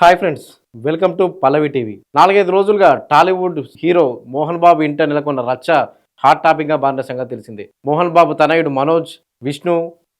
Hi friends welcome to Pallavi TV. నాలుగైదు రోజులుగా Tollywood hero Mohan Babu ఇంట నెలకొన్న రచ్చ హాట్ టాపిక్గా బారిన మారిన సంగతి తెలిసిందే. మోహన్ బాబు తనయుడు మనోజ్ విష్ణు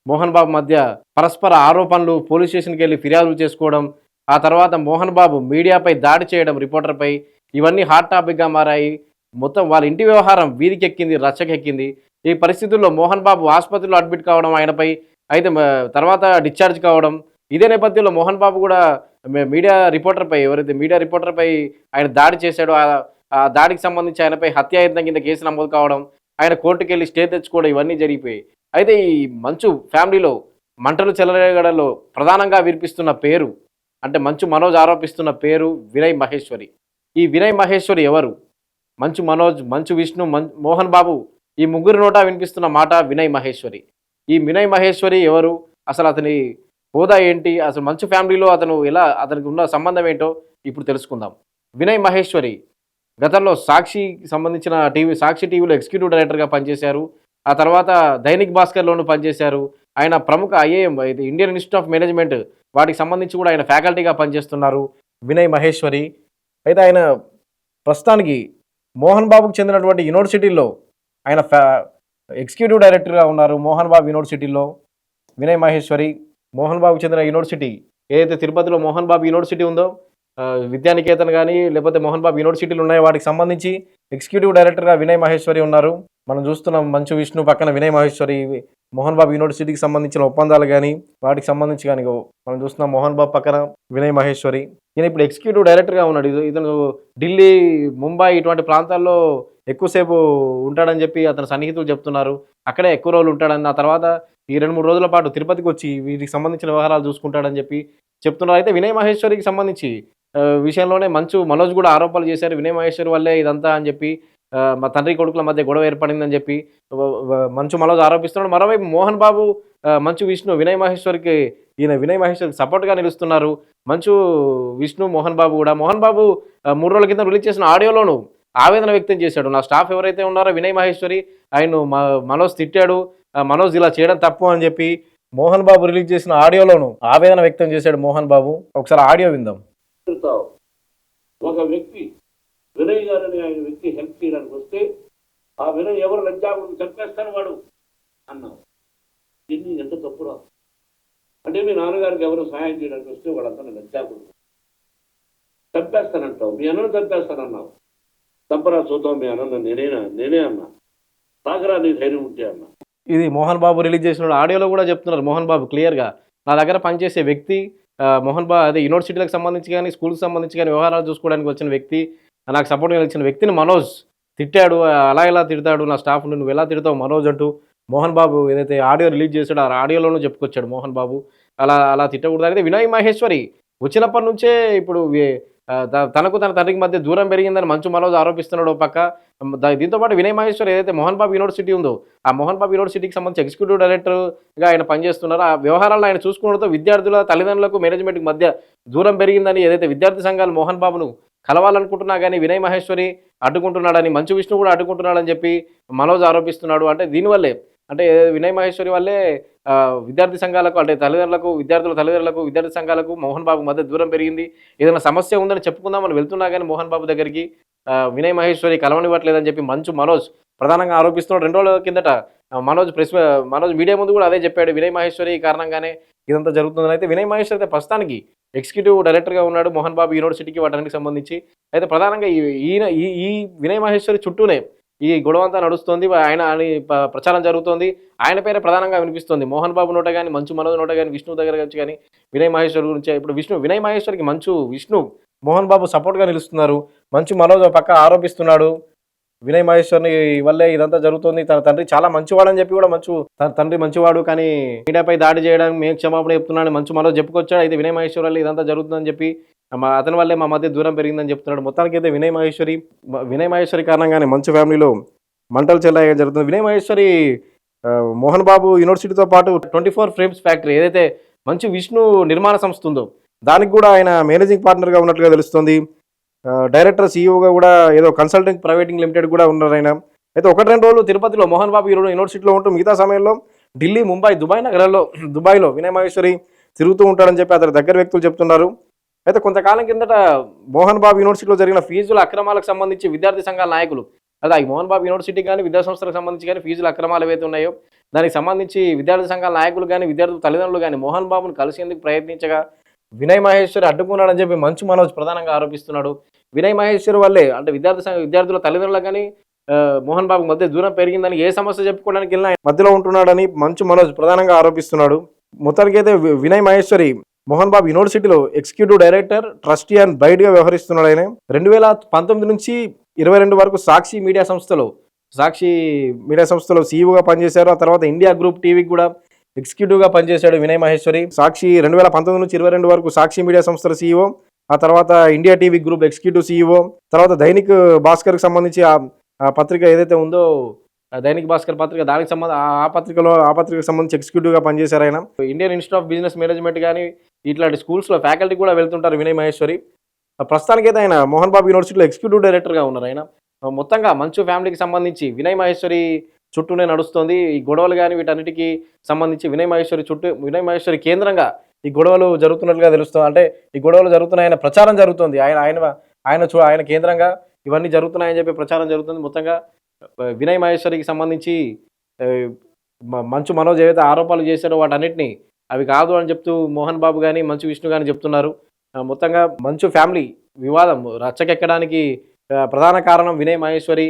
మోహన్ బాబు మధ్య పరస్పర ఆరోపణలు పోలీస్ స్టేషన్కి వెళ్ళి ఫిర్యాదులు చేసుకోవడం ఆ తర్వాత మోహన్ బాబు మీడియాపై దాడి చేయడం రిపోర్టర్పై ఇవన్నీ హాట్ టాపిక్గా మారాయి. మొత్తం వాళ్ళ ఇంటి వ్యవహారం వీధికెక్కింది రచ్చకెక్కింది. ఈ పరిస్థితుల్లో మోహన్ బాబు ఆసుపత్రిలో అడ్మిట్ కావడం ఆయనపై అయితే తర్వాత డిశ్చార్జ్ కావడం ఇదే నేపథ్యంలో మోహన్ బాబు కూడా మీడియా రిపోర్టర్పై ఎవరైతే మీడియా రిపోర్టర్పై ఆయన దాడి చేశాడో ఆ- దాడికి సంబంధించి ఆయనపై హత్యాయత్నం కింద కేసు నమోదు కావడం ఆయన కోర్టుకు వెళ్ళి స్టే తెచ్చుకోవడం ఇవన్నీ జరిగిపోయాయి. అయితే ఈ మంచు ఫ్యామిలీలో మంటలు చెలరేగడలో ప్రధానంగా వినిపిస్తున్న పేరు అంటే మంచు మనోజ్ ఆరోపిస్తున్న పేరు వినయ్ మహేశ్వరి. ఈ వినయ్ మహేశ్వరి ఎవరు? మంచు మనోజ్ మంచు విష్ణు మోహన్ బాబు ఈ ముగ్గురు నోటా వినిపిస్తున్న మాట వినయ్ మహేశ్వరి. ఈ వినయ్ మహేశ్వరి ఎవరు? అసలు అతని హోదా ఏంటి? అసలు మంచు ఫ్యామిలీలో అతను ఎలా అతనికి ఉన్న సంబంధం ఏంటో ఇప్పుడు తెలుసుకుందాం. వినయ్ మహేశ్వరి గతంలో సాక్షికి సంబంధించిన టీవీ సాక్షి టీవీలో ఎగ్జిక్యూటివ్ డైరెక్టర్గా పనిచేశారు. ఆ తర్వాత దైనిక్ భాస్కర్లోనూ పనిచేశారు. ఆయన ప్రముఖ ఐఏఎం ఇది ఇండియన్ ఇన్స్టిట్యూట్ ఆఫ్ మేనేజ్మెంట్ వాటికి సంబంధించి కూడా ఆయన ఫ్యాకల్టీగా పనిచేస్తున్నారు వినయ్ మహేశ్వరి. అయితే ఆయన ప్రస్తుతానికి మోహన్ బాబుకు చెందినటువంటి యూనివర్సిటీల్లో ఆయన ఫ్యా ఎగ్జిక్యూటివ్ డైరెక్టర్గా ఉన్నారు. మోహన్ బాబు యూనివర్సిటీలో వినయ్ మహేశ్వరి మోహన్ బాబు చెందిన యూనివర్సిటీ. ఏదైతే తిరుపతిలో మోహన్ బాబు యూనివర్సిటీ ఉందో విద్యానికేతన్ కానీ లేకపోతే మోహన్ బాబు యూనివర్సిటీలు ఉన్నాయో వాటికి సంబంధించి ఎగ్జిక్యూటివ్ డైరెక్టర్గా వినయ్ మహేశ్వరి ఉన్నారు. మనం చూస్తున్నాం మంచు విష్ణు పక్కన వినయ్ మహేశ్వరి మోహన్ బాబు యూనివర్సిటీకి సంబంధించిన ఒప్పందాలు కానీ వాటికి సంబంధించి కానీ మనం చూస్తున్నాం మోహన్ బాబు పక్కన వినయ్ మహేశ్వరి. ఈయన ఇప్పుడు ఎగ్జిక్యూటివ్ డైరెక్టర్గా ఉన్నాడు. ఇది- ఇతను ఢిల్లీ ముంబై ఇటువంటి ప్రాంతాల్లో ఎక్కువసేపు ఉంటాడని చెప్పి అతని సన్నిహితులు చెప్తున్నారు. అక్కడే ఎక్కువ రోజులు ఉంటాడని ఆ తర్వాత ఈ రెండు మూడు రోజుల పాటు తిరుపతికి వచ్చి వీటికి సంబంధించిన వ్యవహారాలు చూసుకుంటాడని చెప్పి చెప్తున్నారు. అయితే వినయ్ మహేశ్వరికి సంబంధించి విషయంలోనే మంచు మనోజ్ కూడా ఆరోపణలు చేశారు. వినయ్ మహేశ్వరి వల్లే ఇదంతా అని చెప్పి మా తండ్రి కొడుకుల మధ్య గొడవ ఏర్పడిందని చెప్పి మంచు మనోజ్ ఆరోపిస్తున్నాడు. మరోవైపు మోహన్ బాబు మంచు విష్ణు వినయ్ మహేశ్వరికి ఈయన వినయ్ మహేశ్వరికి సపోర్ట్గా నిలుస్తున్నారు. మంచు విష్ణు మోహన్ బాబు కూడా. మోహన్ బాబు మూడు రోజుల కింద రిలీజ్ చేసిన ఆడియోలోను ఆవేదన వ్యక్తం చేశాడు. నా స్టాఫ్ ఎవరైతే ఉన్నారో వినయ్ మహేశ్వరి ఆయన మనోజ్ తిట్టాడు. ఆ, మనోజ్ ఇలా చేయడం తప్పు అని చెప్పి మోహన్ బాబు రిలీజ్ చేసిన ఆడియోలోను ఆవేదన వ్యక్తం చేశాడు మోహన్ బాబు. ఒకసారి ఆడియో విందాం. ఒక వ్యక్తి వినయ్ ఆయన వ్యక్తి హెల్ప్ చేయడానికి వస్తే ఆ విన ఎవరు లంచాకుడు చంపేస్తాను వాడు అన్నావు. దీన్ని ఎంత తప్పురా అంటే మీ నాన్నగారికి ఎవరు సహాయం చేయడానికి వస్తే వాళ్ళంతా లంచాకుడు చంపేస్తానంటావు. మీ అన్నను చంపేస్తానన్నావు. చంపరా చూద్దాం మీ అన్న నేనేనా నేనే అన్నా. తాగరా నీ ధైర్యం ఉంటే అన్నా. ఇది మోహన్ బాబు రిలీజ్ చేసిన ఆడియోలో కూడా చెప్తున్నారు మోహన్ బాబు క్లియర్గా. నా దగ్గర పనిచేసే వ్యక్తి మోహన్ బాబు అదే యూనివర్సిటీలకు సంబంధించి కానీ స్కూల్కి సంబంధించి కానీ వ్యవహారాలు చూసుకోవడానికి వచ్చిన వ్యక్తి నాకు సపోర్ట్గా నిలిచిన వ్యక్తిని మనోజ్ తిట్టాడు అలా ఎలా తిడతాడు నా స్టాఫ్ నువ్వు ఎలా తిడతావు మనోజ్ అంటూ మోహన్ బాబు ఏదైతే ఆడియో రిలీజ్ చేశాడో ఆ ఆడియోలోనూ చెప్పుకొచ్చాడు మోహన్ బాబు. అలా అలా తిట్టకూడదు. అయితే వినయ్ మహేశ్వరి వచ్చినప్పటి నుంచే ఇప్పుడు తనకు తన తండ్రికి మధ్య దూరం పెరిగిందని మంచు మనోజ్ ఆరోపిస్తున్నాడు పక్క. దీంతో పాటు వినయ్ మహేశ్వరి ఏదైతే మోహన్ బాబు యూనివర్సిటీ ఉందో ఆ మోహన్ బాబు యూనివర్సిటీకి సంబంధించి ఎగ్జిక్యూటివ్ డైరెక్టర్గా ఆయన పనిచేస్తున్నారు. ఆ వ్యవహారాలను ఆయన చూసుకోవడంతో విద్యార్థుల తల్లిదండ్రులకు మేనేజ్మెంట్కి మధ్య దూరం పెరిగిందని ఏదైతే విద్యార్థి సంఘాలు మోహన్ బాబును కలవాలనుకుంటున్నా కానీ వినయ్ మహేశ్వరి అడ్డుకుంటున్నాడని మంచు విష్ణు కూడా అడ్డుకుంటున్నాడని చెప్పి మనోజ్ ఆరోపిస్తున్నాడు. అంటే దీనివల్లే అంటే వినయ్ మహేశ్వరి వల్లే విద్యార్థి సంఘాలకు అంటే తల్లిదండ్రులకు విద్యార్థుల తల్లిదండ్రులకు విద్యార్థి సంఘాలకు మోహన్ బాబు మధ్య దూరం పెరిగింది. ఏదైనా సమస్య ఉందని చెప్పుకుందామని వెళ్తున్నా కానీ మోహన్ బాబు దగ్గరికి వినయ్ మహేశ్వరి కలవనివ్వట్లేదని చెప్పి మంచు మనోజ్ ప్రధానంగా ఆరోపిస్తున్నాడు. రెండు రోజుల కిందట మనోజ్ ప్రెస్ మనోజ్ మీడియా ముందు కూడా అదే చెప్పాడు. వినయ్ మహేశ్వరి కారణంగానే ఇదంతా జరుగుతుందని అయితే వినయ్ మహేశ్వరి అయితే ప్రస్తుతానికి ఎగ్జిక్యూటివ్ డైరెక్టర్గా ఉన్నాడు మోహన్ బాబు యూనివర్సిటీకి వాటికి సంబంధించి. అయితే ప్రధానంగా ఈ- ఈయన ఈ ఈ వినయ్ మహేశ్వరి చుట్టూనే ఈ గొడవ అంతా నడుస్తుంది. ఆయన ప్రచారం జరుగుతోంది. ఆయన పేరే ప్రధానంగా వినిపిస్తుంది. మోహన్ బాబు నోట కానీ మంచు మనోజ్ నోట కానీ విష్ణు దగ్గర నుంచి కానీ వినయ్ మహేశ్వర్ గురించి. ఇప్పుడు విష్ణు వినయ్ మహేశ్వరికి మంచు విష్ణు మోహన్ బాబు సపోర్ట్గా నిలుస్తున్నారు. మంచు మనోజ్ పక్క ఆరోపిస్తున్నాడు. వినయ్ మహేశ్వర్ని వల్లే ఇదంతా జరుగుతుంది. తన తండ్రి చాలా మంచివాడని చెప్పి కూడా మంచు తన తండ్రి మంచివాడు కానీ మీడియాపై దాడి చేయడం మేము క్షమాపణ చెప్తున్నాను మంచు మరో చెప్పుకొచ్చాడు. అయితే వినయ్ మహేశ్వర్ వల్ల ఇదంతా జరుగుతుందని చెప్పి మా అతని వల్లే మా మధ్య దూరం పెరిగిందని చెప్తున్నాడు. మొత్తానికి అయితే వినయ్ మహేశ్వరి వినయ్ మహేశ్వరి కారణంగానే మంచు ఫ్యామిలీలో మంటలు చెల్లాయ జరుగుతుంది. వినయ్ మహేశ్వరి మోహన్ బాబు యూనివర్సిటీతో పాటు ట్వంటీ ఫోర్ ఫ్రేమ్స్ ఫ్యాక్టరీ ఏదైతే మంచు విష్ణు నిర్మాణ సంస్థ ఉందో దానికి కూడా ఆయన మేనేజింగ్ పార్ట్నర్గా ఉన్నట్లుగా తెలుస్తుంది. డైరెక్టర్ సీఈఓగా కూడా ఏదో కన్సల్టింగ్ ప్రైవేటింగ్ లిమిటెడ్ కూడా ఉన్నారు ఆయన. అయితే ఒకటి రెండు రోజులు తిరుపతిలో మోహన్ బాబు ఈరోజు యూనివర్సిటీలో ఉంటూ మిగతా సమయంలో ఢిల్లీ ముంబై దుబాయ్ నగరాల్లో దుబాయ్లో వినయమహేశ్వరి తిరుగుతూ ఉంటాడని చెప్పి అతని దగ్గర వ్యక్తులు చెప్తున్నారు. అయితే కొంతకాలం కిందట మోహన్ బాబు యూనివర్సిటీలో జరిగిన ఫీజుల అక్రమాలకు సంబంధించి విద్యార్థి సంఘాల నాయకులు అదే ఈ మోహన్ బాబు యూనివర్సిటీ కానీ విద్యాసంస్థలకు సంబంధించి కానీ ఫీజుల అక్రమాలు ఏవైతే ఉన్నాయో దానికి సంబంధించి విద్యార్థి సంఘాల నాయకులు కానీ విద్యార్థుల తల్లిదండ్రులు కానీ మోహన్ బాబును కలిసేందుకు ప్రయత్నించగా వినయ్ మహేశ్వరి అడ్డుకున్నాడని చెప్పి మంచు మనోజ్ ప్రధానంగా ఆరోపిస్తున్నాడు. వినయ్ మహేశ్వరి వల్లే అంటే విద్యార్థి సంఘ విద్యార్థుల తల్లిదండ్రులకు కానీ మోహన్ బాబు మధ్య దూరం పెరిగిందని ఏ సమస్య చెప్పుకోవడానికి వెళ్ళినా మధ్యలో ఉంటున్నాడని మంచు మనోజ్ ప్రధానంగా ఆరోపిస్తున్నాడు. మొత్తానికి అయితే వినయ్ మహేశ్వరి మోహన్ బాబు యూనివర్సిటీలో ఎగ్జిక్యూటివ్ డైరెక్టర్ ట్రస్టీ అండ్ బయటగా గా వ్యవహరిస్తున్నాడు ఆయన. రెండు వేల పంతొమ్మిది నుంచి ఇరవై రెండు వరకు సాక్షి మీడియా సంస్థలో సాక్షి మీడియా సంస్థలో సీఈఓగా పనిచేశారు. ఆ తర్వాత ఇండియా గ్రూప్ టీవీకి కూడా ఎగ్జిక్యూటివ్గా పనిచేశాడు వినయ్ మహేశ్వరి. సాక్షి రెండు వేల పంతొమ్మిది నుంచి ఇరవై రెండు వరకు సాక్షి మీడియా సంస్థల సీఈఓ ఆ తర్వాత India TV group executive CEO తర్వాత దైనిక్ భాస్కర్కి సంబంధించి ఆ పత్రిక ఏదైతే ఉందో దైనిక్ భాస్కర్ పత్రిక దానికి సంబంధ ఆ- పత్రికలో ఆ పత్రికకు సంబంధించి ఎగ్జిక్యూటివ్గా పనిచేశారు ఆయన. Indian institute of business management కానీ ఇట్లాంటి స్కూల్స్లో లో ఫ్యాకల్టీ కూడా వెళ్తుంటారు వినయ్ మహేశ్వరి. ప్రస్తుతానికైతే ఆయన మోహన్ బాబు యూనివర్సిటీలో ఎగ్జిక్యూటివ్ డైరెక్టర్గా ఉన్నారు ఆయన. మొత్తంగా మంచు ఫ్యామిలీకి సంబంధించి వినయ్ మహేశ్వరి చుట్టూనే నడుస్తుంది. ఈ గొడవలు కానీ వీటన్నిటికీ సంబంధించి వినయ మహేశ్వరి చుట్టూ వినయ మహేశ్వరి కేంద్రంగా ఈ గొడవలు జరుగుతున్నట్లుగా తెలుస్తుంది. అంటే ఈ గొడవలు జరుగుతున్నాయన్న ప్రచారం జరుగుతుంది. ఆయన ఆయన ఆయన చూ ఆయన కేంద్రంగా ఇవన్నీ జరుగుతున్నాయని చెప్పి ప్రచారం జరుగుతుంది. మొత్తంగా వినయ్ మహేశ్వరికి సంబంధించి మంచు మనోజ్ ఏవైతే ఆరోపణలు చేశారో వాటన్నిటిని అవి కాదు అని చెప్తూ మోహన్ బాబు కానీ మంచు విష్ణు కానీ చెప్తున్నారు. మొత్తంగా మంచు ఫ్యామిలీ వివాదం రచ్చకెక్కడానికి ప్రధాన కారణం వినయ్ మహేశ్వరి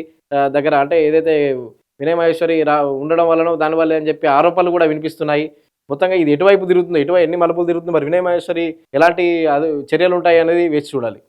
దగ్గర. అంటే ఏదైతే వినయమహేశ్వరి రా ఉండడం వలన దానివల్ల అని చెప్పి ఆరోపణలు కూడా వినిపిస్తున్నాయి. మొత్తంగా ఇది ఎటువైపు తిరుగుతుందో ఎటువై ఎన్ని మలుపులు తిరుగుతుందో మరి వినయ్ మహేశ్వరి ఎలాంటి అది చర్యలు ఉంటాయి అనేది వేచి చూడాలి.